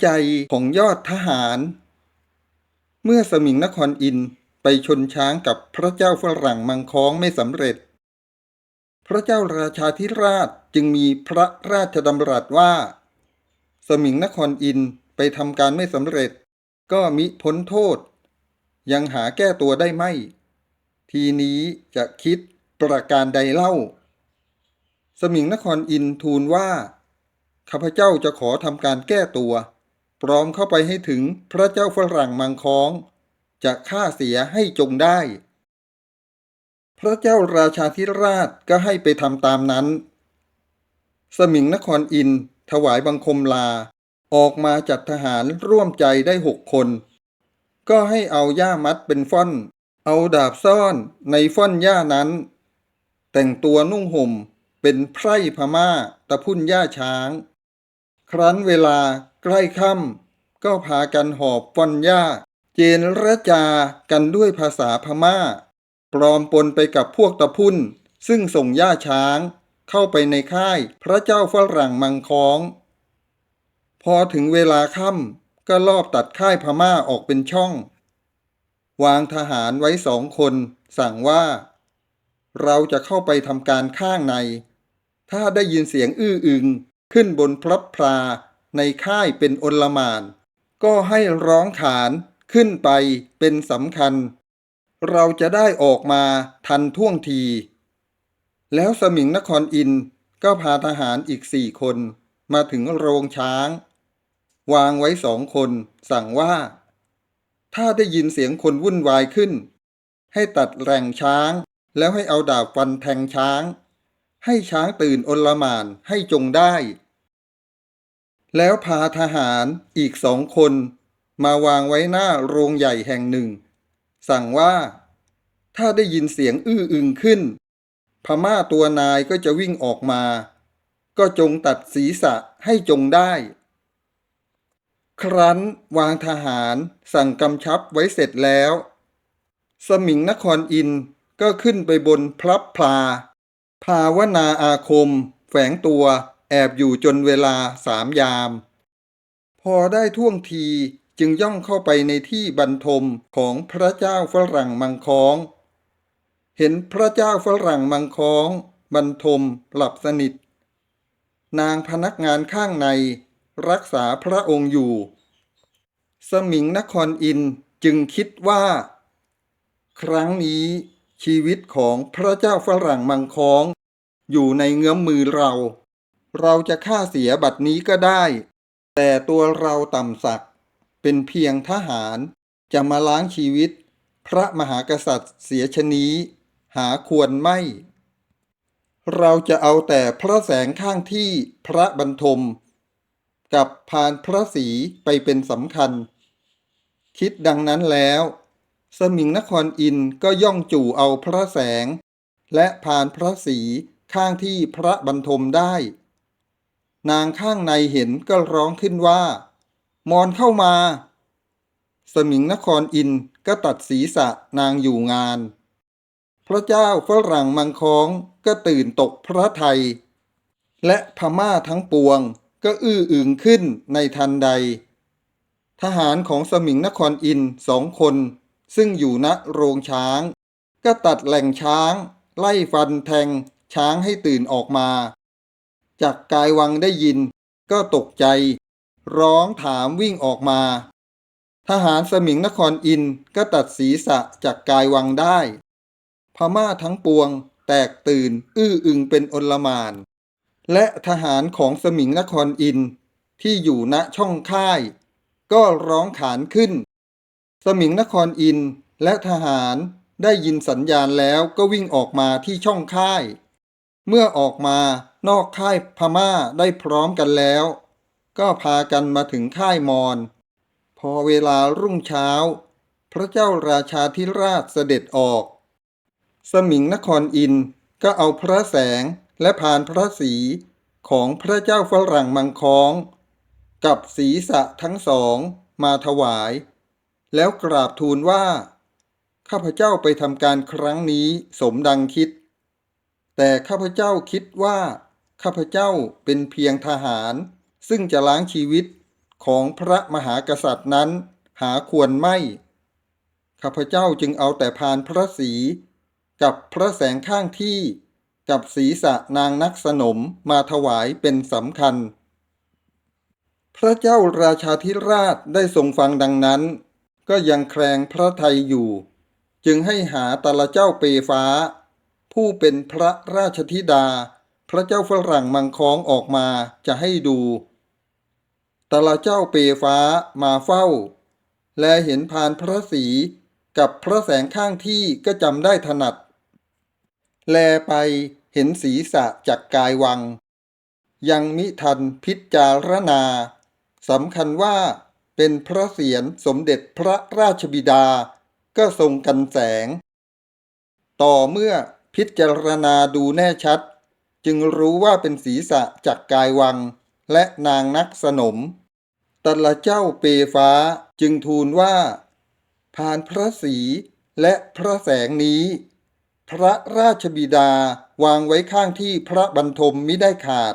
ใจของยอดทหาร เมื่อสมิงนครอินไปชนช้างกับพระเจ้าฝรั่งมังค้องไม่สำเร็จ พระเจ้าราชาธิราชจึงมีพระราชดำรัสว่า สมิงนครอินไปทำการไม่สำเร็จ ก็มิพ้นโทษ ยังหาแก้ตัวได้ไม่ ทีนี้จะคิดประการใดเล่า สมิงนครอินทูลว่าข้าพเจ้าจะขอทำการแก้ตัว พร้อมเข้าไปให้ถึงพระเจ้าฝรั่งมังค้อง จะฆ่าเสียให้จงได้ พระเจ้าราชาธิราชก็ให้ไปทำตามนั้น สมิงนครอินถวายบังคมลา ออกมาจัดทหารร่วมใจได้หกคน ก็ให้เอาหญ้ามัดเป็นฟ่อน เอาดาบซ่อนในฟ่อนหญ้านั้น แต่งตัวนุ่งห่มเป็นไพร่พม่าตะพุ่นหญ้าช้าง ครั้นเวลา ใกล้ค่ำก็พากันหอบฟ่อนหญ้า เจนระจากันด้วยภาษาพม่าปลอมปนไปกับพวกตะพุ่น ซึ่งส่งหญ้าช้าง เข้าไปในค่ายพระเจ้าฝรั่งมังคอง พอถึงเวลาค่ำก็ลอบตัดค่ายพม่าออกเป็นช่อง วางทหารไว้สองคน สั่งว่า เราจะเข้าไปทำการข้างใน ถ้าได้ยินเสียงอื้ออึงขึ้นบนพลับพลา ในค่ายเป็นอนลมาน ก็ให้ร้องขานขึ้นไปเป็นสำคัญ เราจะได้ออกมาทันท่วงที แล้วสมิงนครอินก็พาทหารอีกสี่คนมาถึงโรงช้าง วางไว้สองคนสั่งว่า ถ้าได้ยินเสียงคนวุ่นวายขึ้น ให้ตัดแร่งช้างแล้วให้เอาดาบฟันแทงช้าง ให้ช้างตื่นอนลมานให้จงได้ แล้วพาทหารอีกสองคน มาวางไว้หน้าโรงใหญ่แห่งหนึ่ง สั่งว่า ถ้าได้ยินเสียงอื้ออึงขึ้น พม่าตัวนายก็จะวิ่งออกมา ก็จงตัดศีรษะให้จงได้ ครั้นวางทหารสั่งกำชับไว้เสร็จแล้ว สมิงนครอินก็ขึ้นไปบนพลับพลา ภาวนาอาคม แฝงตัว แอบอยู่จนเวลาสามยาม พอได้ท่วงทีจึงย่องเข้าไปในที่บรรทมของพระเจ้าฝรั่งมังคอง เห็นพระเจ้าฝรั่งมังคองบรรทมหลับสนิท นางพนักงานข้างในรักษาพระองค์อยู่ สมิงนครอินจึงคิดว่า ครั้งนี้ชีวิตของพระเจ้าฝรั่งมังคอง อยู่ในเงื้อมมือเรา เราจะฆ่าเสียบัดนี้ก็ได้ แต่ตัวเราต่ำสัก เป็นเพียงทหาร จะมาล้างชีวิต พระมหากษัตริย์เสียชนี้ หาควรไม่ เราจะเอาแต่พระแสงข้างที่พระบรรทม กับพานพระศรีไปเป็นสำคัญ คิดดังนั้นแล้ว สมิงนครอินก็ย่องจู่เอาพระแสง และพานพระศรีข้างที่พระบรรทมได้ นางข้างในเห็นก็ร้องขึ้นว่า มอนเข้ามา สมิงนครอินก็ตัดศีรษะนางอยู่งาน พระเจ้าฝรั่งมังคองก็ตื่นตกพระไทย และพม่าทั้งปวงก็อื้ออึงขึ้นในทันใด ทหารของสมิงนครอินสองคน ซึ่งอยู่ณโรงช้าง ก็ตัดแหล่งช้าง ไล่ฟันแทงช้างให้ตื่นออกมา จากกายวังได้ยิน ก็ตกใจ ร้องถามวิ่งออกมา ทหารสมิงนครอินก็ตัดศีรษะจากกายวังได้ พม่าทั้งปวง แตกตื่น อื้ออึงเป็นอนลมาน และทหารของสมิงนครอินที่อยู่ณช่องค่าย ก็ร้องขานขึ้น สมิงนครอินและทหารได้ยินสัญญาณแล้วก็วิ่งออกมาที่ช่องค่าย เมื่อออกมา นอกค่ายพม่าได้พร้อมกันแล้ว ก็พากันมาถึงค่ายมอญพอเวลารุ่งเช้า พระเจ้าราชาธิราชเสด็จออก สมิงนครอินก็เอาพระแสงและพานพระศรีของพระเจ้าฝรั่งมังค้อง กับศีรษะทั้งสองมาถวาย แล้วกราบทูลว่า ข้าพเจ้าไปทำการครั้งนี้สมดังคิด แต่ข้าพเจ้าคิดว่า ข้าพเจ้าเป็นเพียงทหาร ซึ่งจะล้างชีวิตของพระมหากษัตริย์นั้น หาควรไม่ ข้าพเจ้าจึงเอาแต่พานพระศรีกับพระแสงข้างที่ กับศีรษะนางนักสนมมาถวายเป็นสำคัญ พระเจ้าราชาธิราชได้ทรงฟังดังนั้น ก็ยังแคลงพระทัยอยู่ จึงให้หาตาละเจ้าเปฟ้า ผู้เป็นพระราชธิดา พระเจ้าฝรั่งมังคองออกมาจะให้ดูตาละเจ้าเปฟ้ามาเฝ้า และเห็นพานพระศรีกับพระแสงข้างที่ก็จำได้ถนัด แลไปเห็นศีรษะจากกายวัง ยังมิทันพิจารณาสำคัญว่าเป็นพระเศียรสมเด็จพระราชบิดา ก็ทรงกันแสง ต่อเมื่อพิจารณาดูแน่ชัด จึงรู้ว่าเป็นศีรษะจากกายวัง และนางนักสนมตละเจ้าเปฟ้าจึงทูลว่าพานพระศรีและพระแสงนี้ พระราชบิดาวางไว้ข้างที่พระบรรทมมิได้ขาด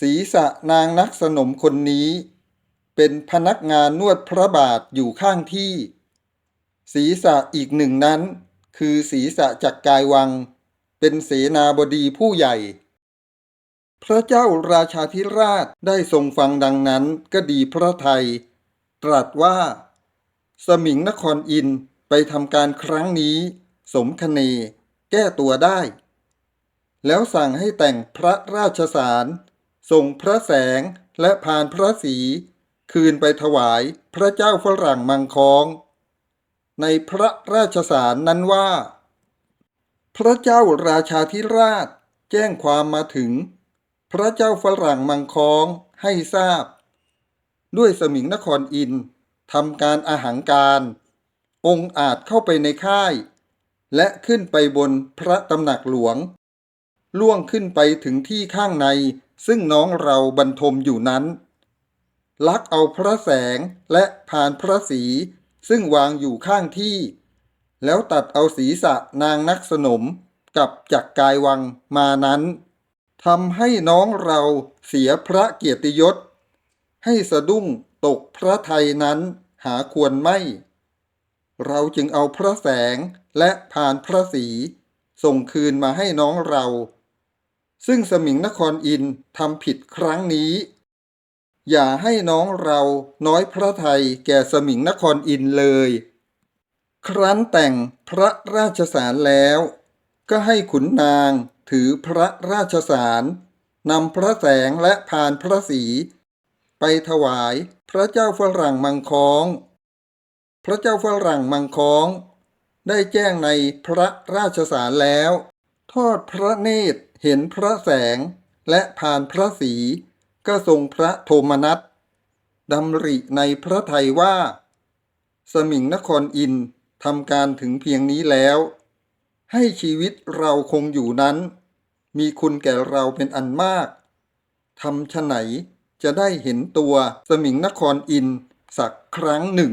ศีรษะนางนักสนมคนนี้ เป็นพนักงานนวดพระบาทอยู่ข้างที่ ศีรษะอีกหนึ่งนั้น คือศีรษะจากกายวัง เป็นเสนาบดีผู้ใหญ่ พระเจ้าราชาธิราชได้ทรงฟังดังนั้นก็ดีพระไทย ตรัสว่า สมิงนครอินไปทำการครั้งนี้ สมคเนแก้ตัวได้ แล้วสั่งให้แต่งพระราชสารส่งพระแสงและพานพระศรีคืนไปถวายพระเจ้าฝรั่งมังคอง ในพระราชสารนั้นว่า พระเจ้าราชาธิราช แจ้งความมาถึง พระเจ้าฝรั่งมังคองให้ทราบ ด้วยสมิงนครอินทำการอาหังการ องค์อาจเข้าไปในค่าย และขึ้นไปบนพระตำหนักหลวง ล่วงขึ้นไปถึงที่ข้างในซึ่งน้องเราบรรทมอยู่นั้น ลักเอาพระแสงและพานพระศรีซึ่งวางอยู่ข้างที่ แล้วตัดเอาศีรษะนางนักสนมกับจักรกายวังมานั้นทำให้น้องเราเสียพระเกียรติยศ ให้สะดุ้งตกพระไทยนั้นหาควรไม่ เราจึงเอาพระแสงและพานพระศรีส่งคืนมาให้น้องเรา ซึ่งสมิงนครอินทำผิดครั้งนี้ อย่าให้น้องเราน้อยพระไทยแก่สมิงนครอินเลย ครั้นแต่งพระราชสารแล้ว ก็ให้ขุนนางถือพระราชสารนำพระแสงและพานพระศรีไปถวายพระเจ้าฝรั่งมังคอง พระเจ้าฝรั่งมังคอง ได้แจ้งในพระราชสารแล้ว ทอดพระเนตรเห็นพระแสงและพานพระศรีก็ทรงพระโทมนัสดำริในพระไทยว่า สมิงนครอินทร์ ทำการถึงเพียงนี้แล้ว ให้ชีวิตเราคงอยู่นั้น มีคุณแก่เราเป็นอันมากทำฉะไหนจะได้เห็นตัวสมิงนครอินสักครั้งหนึ่ง